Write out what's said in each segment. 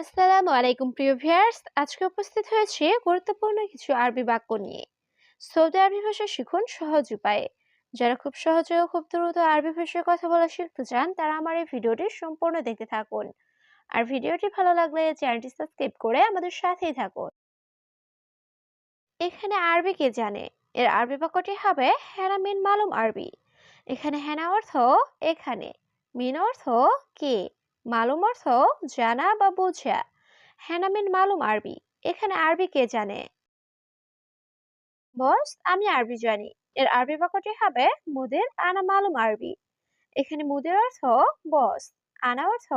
আসসালামু আলাইকুম, প্রিয় ভিউয়ার্স। আজকে উপস্থিত হয়েছে গুরুত্বপূর্ণ কিছু আরবি বাক্য নিয়ে। সৌদি আরবি ভাষা শিখুন সহজ উপায়ে। যারা খুব সহজে ও খুব দ্রুত আরবি ভাষায় কথা বলা শিখতে চান, তারা আমার এই ভিডিওটি সম্পূর্ণ দেখতে থাকুন। আর ভিডিওটি ভালো লাগলে চ্যানেলটি সাবস্ক্রাইব করে আমাদের সাথেই থাকুন। এখানে আরবি কে জানে? এর আরবি বাক্যটি হবে হেনা মিন মালুম আরবি। এখানে হেনা অর্থ এখানে, মিন অর্থ কে? মালুম অর্থ জানা বা বোঝা। হেনা মিন মালুম আরবি। এখানে আরবি কে জানে? বস, আমি আরবি জানি। এর আরবি বাক্যটি হবে মুদির আনা মালুম আরবি। এখানে মুদির অর্থ বস, আনা অর্থ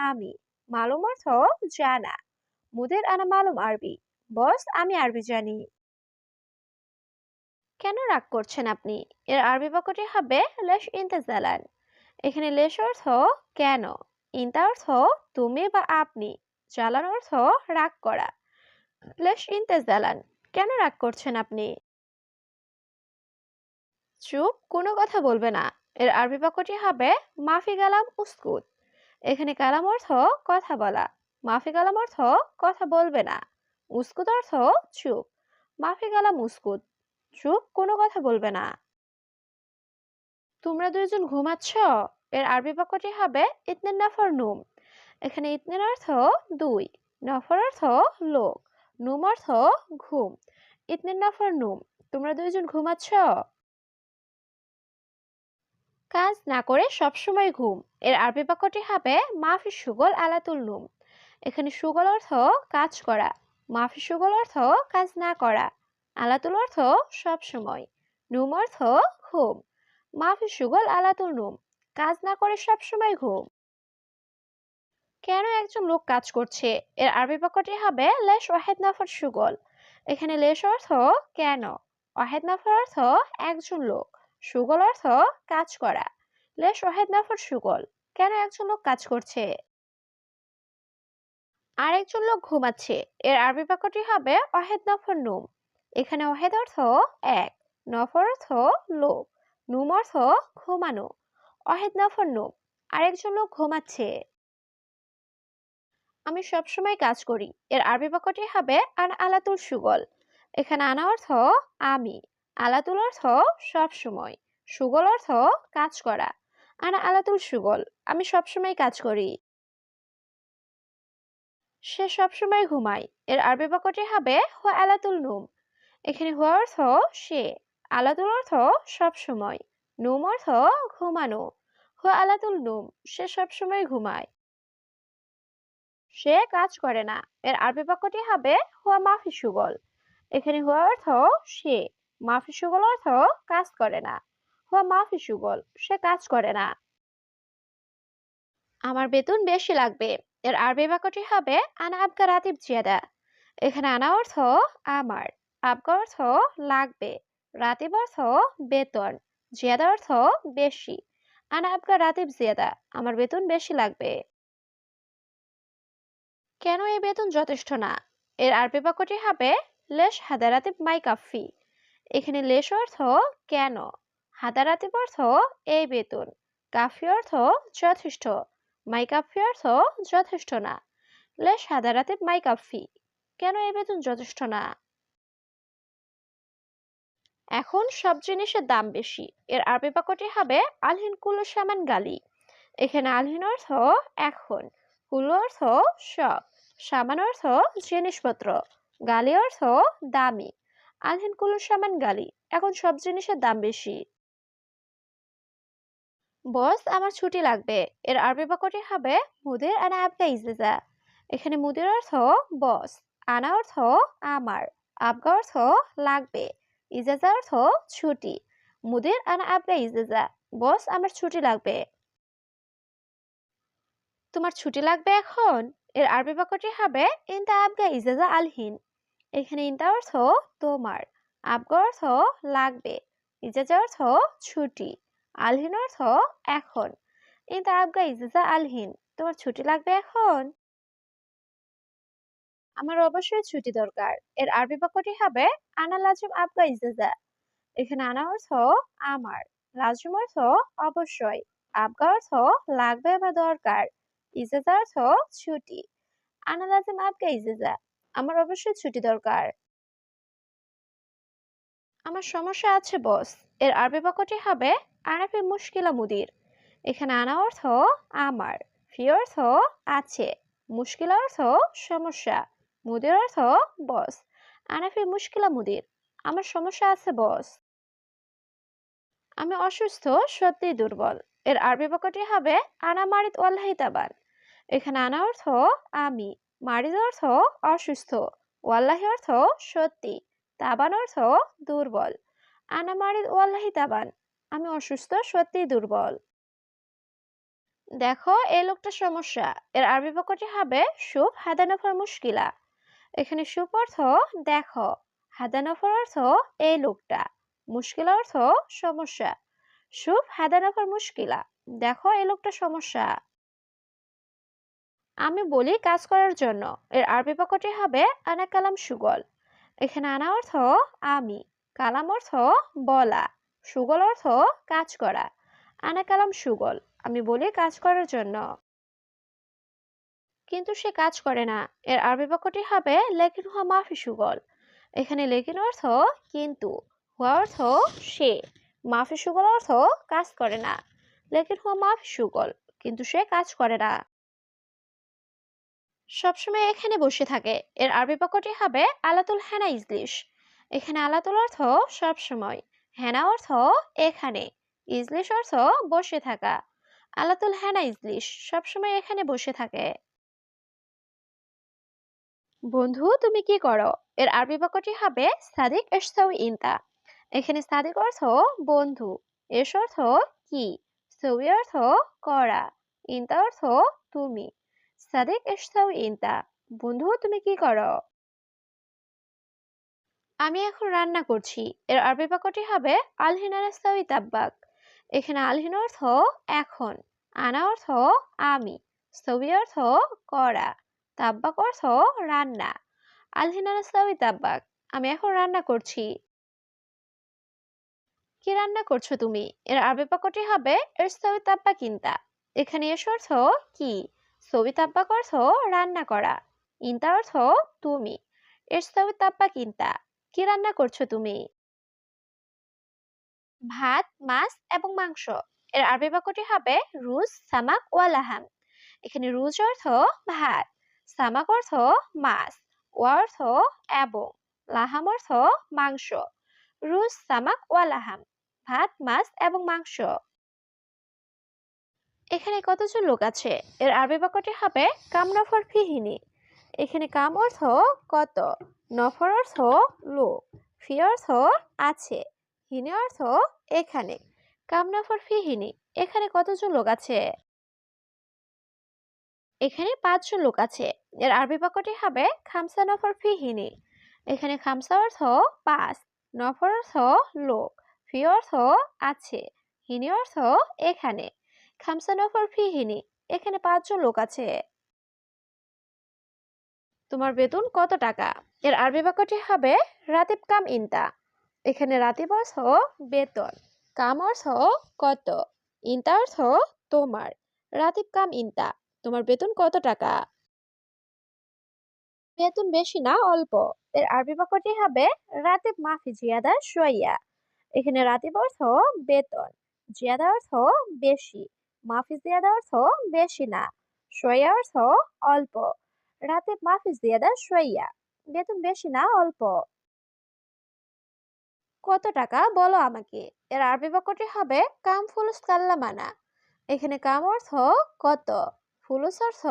আমি, মালুম অর্থ জানা। মুদির আনা মালুম আরবি। বস, আমি আরবি জানি। কেন রাগ করছেন আপনি? এর আরবি বাক্যটি হবে লেশ ইন্তেজালান। এখানে লেশ অর্থ কেন? ইন্তা অর্থ তুমি বা আপনি, জ্বালান অর্থ রাগ করা। লেশ ইন্তেজালান কেন রাগ করছেন আপনি? চুপ, কোনো কথা বলবে না। এর আরবি বাক্যটি হবে, মাফি গালাম উস্কুত। এখানে কালাম অর্থ কথা বলা, মাফি গালাম অর্থ কথা বলবে না। উস্কুত অর্থ চুপ, মাফি গালাম উস্কুত। চুপ, কোনো কথা বলবে না। তোমরা দুইজন ঘুমাচ্ছ? আরবি বাক্যটি হবে ইতনেন নাফর নুম। এখানে ইতনেন অর্থ দুই, নফর অর্থ লোক, নুম অর্থ ঘুম। ইতনেন নাফর নুম, তোমরা দুইজন ঘুমাচ্ছ? কাজ না করে সবসময় ঘুম। এর আরবি বাক্যটি হবে মাফি সুগল আলাতুল নুম। এখানে সুগল অর্থ কাজ করা, মাফি সুগল অর্থ কাজ না করা, আলাতুল অর্থ সব সময়, নুম অর্থ ঘুম। মাফি সুগল আলাতুল নুম কাজ না করে সব সময় ঘুম। কেন একজন লোক কাজ করছে? এর আরবি বাক্যটি হবে, লেশ ওয়াহেদ নাফর সুগল। এখানে লেশ অর্থ, কেন? ওয়াহেদ নাফর অর্থ, একজন লোক। সুগল অর্থ, কাজ করা। লেশ ওয়াহেদ নাফর সুগল। কেন একজন লোক কাজ করছে? আরেকজন লোক ঘুমাচ্ছে। এর আরবি বাক্যটি হবে, ওয়াহেদ নফর নুম। এখানে ওয়াহেদ অর্থ, এক। নফর অর্থ, লোক। নুম অর্থ, ঘুমানো। অহেদ নফর নুম আরেকজন লোক ঘুমাচ্ছে। আমি সবসময় কাজ করি। এর আরবি বাক্যটি হবে আর আলাতুল সুগল। এখানে আনা অর্থ আমি। আলাতুল অর্থ সব সময় সুগল অর্থ কাজ করা। আনা আলাতুল সুগল, আমি সবসময় কাজ করি। সে সবসময় ঘুমায়। এর আরবি বাক্যটি হবে হুয়া আলাতুল নুম। এখানে হুয়া অর্থ সে। আলাতুল অর্থ সব সময় নুম অর্থ ঘুমানো। হুয়া আলাতুল নুম, সে সবসময় ঘুমায়। সে কাজ করে না। এর আরবি বাক্যটি হবে, হুয়া মাফি সুগল। এখানে হুয়া অর্থ সে, মাফি সুগল অর্থ কাজ করে না। হুয়া মাফি সুগল সে কাজ করে না। আমার বেতন বেশি লাগবে। এর আরবি বাক্যটি হবে, আনা আবগা রাতিব জিয়াদা। এখানে আনা অর্থ, আমার। আবগা অর্থ, লাগবে। রাতিব অর্থ, বেতন। জিয়াদা অর্থ বেশি। আনা আবগা রাতিব জিয়াদা, আমার বেতন বেশি লাগবে। কেন এই বেতন যথেষ্ট না? এর আরবি বাক্যটি হবে, লেশ হাদারাতিব মাই কাফি। এখানে লেশ অর্থ কেন? হাদারাতিব অর্থ এই বেতন। কাফি অর্থ যথেষ্ট। মাই কাফি অর্থ যথেষ্ট না। লেশ হাদারাতিব মাই কাফি। কেন এই বেতন যথেষ্ট না? এখন সব জিনিসের দাম বেশি। এর আরবি বাক্যটি হবে আলহিন কুল্লু সামান গালি। এখানে আলহিন অর্থ এখন কুল্লু অর্থ সব, সামান অর্থ জিনিসপত্র, গালি অর্থ দামি। আলহিন কুল্লু সামান গালি, এখন সব জিনিসের দাম বেশি। বস, আমার ছুটি লাগবে। এর আরবি বাক্যটি হবে মুদির আনা আবগা ইজেজা। এখানে মুদির অর্থ বস, আনা অর্থ আমার, আবগা অর্থ লাগবে। ইজাজা অর্থ ছুটি। মুদির আনা আবগা ইজাজা। বস, আমার ছুটি লাগবে। তোমার ছুটি লাগবে এখন? এর আরবি বাক্যটি হবে, ইনতা আবগা ইজাজা আলহিন। এখানে ইনতা অর্থ, তোমার। আবগা অর্থ, লাগবে। ইজাজা অর্থ, ছুটি। আলহিন অর্থ, এখন। ইনতা আবগা ইজাজা আলহিন। তোমার ছুটি লাগবে এখন? আমার অবশ্যই ছুটি দরকার। এর আরবি বাক্যটি হবে, আনা লাজুম আবগা ইজাজা এখানে আনা অর্থ আমার। লাজুম অর্থ অবশ্যই। আবগা অর্থ লাগবে বা দরকার। ইজাজা অর্থ ছুটি। আনা লাজিম আবগা ইজাজা আমার অবশ্যই ছুটি দরকার। আমার সমস্যা আছে, বস। এর আরবি বাক্যটি হবে আনাফি মুশকিলা মুদির। এখানে আনা অর্থ আমার। ফি অর্থ আছে। মুশকিলা অর্থ সমস্যা। মুদির অর্থ বস আনাফি মুশকিলা মুদির। আমার সমস্যা আছে বস আমি অসুস্থ, সত্যিই দুর্বল। এর আরবি বাক্যটি হবে আনা মারিদ ওয়াল্লাহি তাবান এখানে আনা অর্থ আমি, মারিদ অর্থ অসুস্থ, ওয়াল্লাহি অর্থ সত্যি, তাবান অর্থ দুর্বল। আনা মারিদ ওয়াল্লাহি তাবান আমি অসুস্থ, সত্যিই দুর্বল। দেখো, এই লোকটা সমস্যা। এর আরবি বাক্যটি হবে শুভ হাদানফর মুশকিলা। এখানে শুভ অর্থ দেখো। হাদানফর অর্থ এই লোকটা, মুশকিল অর্থ সমস্যা। শুভ হাদানফর মুশকিলা, দেখো এই লোকটা সমস্যা। আমি বলি কাজ করার জন্য, এর আরবি বাক্যটি হবে আনা কালাম সুগল। এখানে আনা অর্থ আমি, কালাম অর্থ বলা, সুগল অর্থ কাজ করা। আনা কালাম সুগল, আমি বলি কাজ করার জন্য। কিন্তু সে কাজ করে না। এর আরবি বাক্যটি হবে লেকিন হুয়া মাফি সুগল। এখানে লেকিন অর্থ কিন্তু, হুয়া অর্থ সে। মাফি সুগল অর্থ কাজ করে না। লেকিন হুয়া মাফি সুগল, কিন্তু সে কাজ করে না। সবসময় এখানে বসে থাকে। এর আরবি বাক্যটি হবে আলাতুল হেনা ইজলিশ। এখানে আলাতুল অর্থ সবসময়, হেনা অর্থ এখানে, ইজলিশ অর্থ বসে থাকা। আলাতুল হেনা ইজলিশ সবসময় এখানে বসে থাকে। বন্ধু, তুমি কি করো? এর আরবি বাক্যটি হবে সাদিক এসসাউ ইনতা। এখানে সাদিক অর্থ বন্ধু, এস অর্থ কি, সৌই অর্থ করা, ইনতা অর্থ তুমি। সাদিক এসসাউ ইনতা, বন্ধু, তুমি কি করো? আমি এখন রান্না করছি। এর আরবি বাক্যটি হবে আলহিনারাস্তাউই তাব্বাক এখানে আলহিন অর্থ এখন, আনা অর্থ আমি সবি অর্থ করা। তাব্বাক অর্থ রান্না। আলহিনারাস্তাউই তাব্বাক আমি এখন রান্না করছি। কি রান্না করছ তুমি? এর আরবি বাক্যটি হবে এরস্তাউই তাব্বা কিন্তা। এখানে এস অর্থ কি? সবি তাব্বাক অর্থ রান্না করা। ইন্তা অর্থ তুমি। এরস্তাউই তাব্বা কিন্তা। কি রান্না করছ তুমি? ভাত, মাছ এবং মাংস। এর আরবি বাক্যটি হবে রুজ, সামাক ওয়ালাহাম এখানে রুজ অর্থ ভাত। সামাক অর্থ মাছ ওয়া অর্থ এবং লাহাম অর্থ মাংস। রুজ সামাক ওয়া লাহাম, ভাত, মাছ এবং মাংস। এখানে কতজন লোক আছে? এর আরবি বাক্যটি হবে কাম নফর ফিহিনি। এখানে কাম অর্থ কত, নফর অর্থ লোক, ফি অর্থ আছে, হিনি অর্থ এখানে। কাম নফর ফিহিনি, এখানে কতজন লোক আছে? এখানে পাঁচজন লোক আছে। এর আরবি বাক্যটি হবে, খামসা নফর ফিহিনি। এখানে খামসা অর্থ পাঁচ, নফর অর্থ লোক, ফি অর্থ আছে, হিনি অর্থ এখানে, খামসা নফর ফিহিনি। এখানে পাঁচজন লোক আছে। তোমার বেতন কত টাকা? এর আরবি বাক্যটি হবে, রাতিব কাম ইনতা। এখানে রাতিব অর্থ বেতন, কাম অর্থ কত, ইনতা অর্থ তোমার, রাতিব কাম ইনতা। তোমার বেতন কত টাকা? বেতন বেশি না, অল্প। এর আরবি বাক্যটি হবে রাতিব মাফি জিয়াদা সোয়াইয়া এখানে রাতিব অর্থ বেতন। জিয়াদা অর্থ বেশি। মাফি জিয়াদা অর্থ বেশি না। সোয়া অর্থ অল্প। রাতে মাফি জিয়াদা সোয়া বেতন বেশি না, অল্প। কত টাকা বলো আমাকে? এর আরবি বাক্যটি হবে, কাম ফুলুস কাল্লামানা এখানে কাম অর্থ কত। ফুলুস অর্থ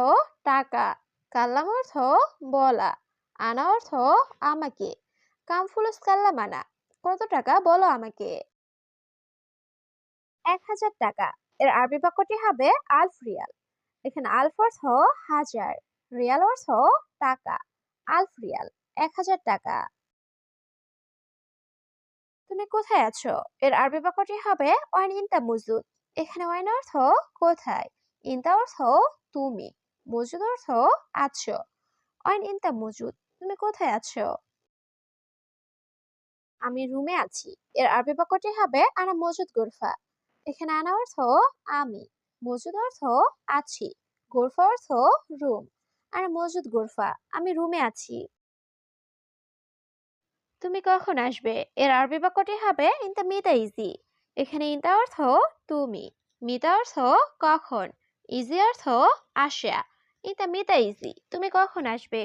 টাকা। কাল্লাম অর্থ বলা, আনা অর্থ আমাকে। কাম ফুলুস কাল্লামানা কত টাকা বলো আমাকে? এক হাজার টাকা, এর আরবি বাক্যটি হবে আলফ রিয়াল। এখানে আলফ অর্থ হাজার, রিয়াল অর্থ টাকা, আলফ রিয়াল, এক হাজার টাকা। তুমি কোথায় আছো? এর আরবি বাক্যটি হবে ওয়াইন ইনতা মজুদ এখানে ওয়াইন অর্থ কোথায়? ইনতা অর্থ তুমি। মজুদ অর্থ আছো ওয়াইন ইনতা মজুদ, তুমি কোথায় আছো? আমি রুমে আছি। এর আরবি বাক্যটি হবে আনা মজুদ গোরফা। এখানে আনা অর্থ আমি, মজুদ অর্থ আছি, গোরফা অর্থ রুম। আনা মজুদ গোরফা, আমি রুমে আছি। তুমি কখন আসবে? এর আরবি বাক্যটি হবে ইনতা মিতা ইজি। এখানে ইনতা অর্থ তুমি, মিতা অর্থ কখন, ইজি অর্থ আসা ইনতা মিতা ইজি তুমি কখন আসবে?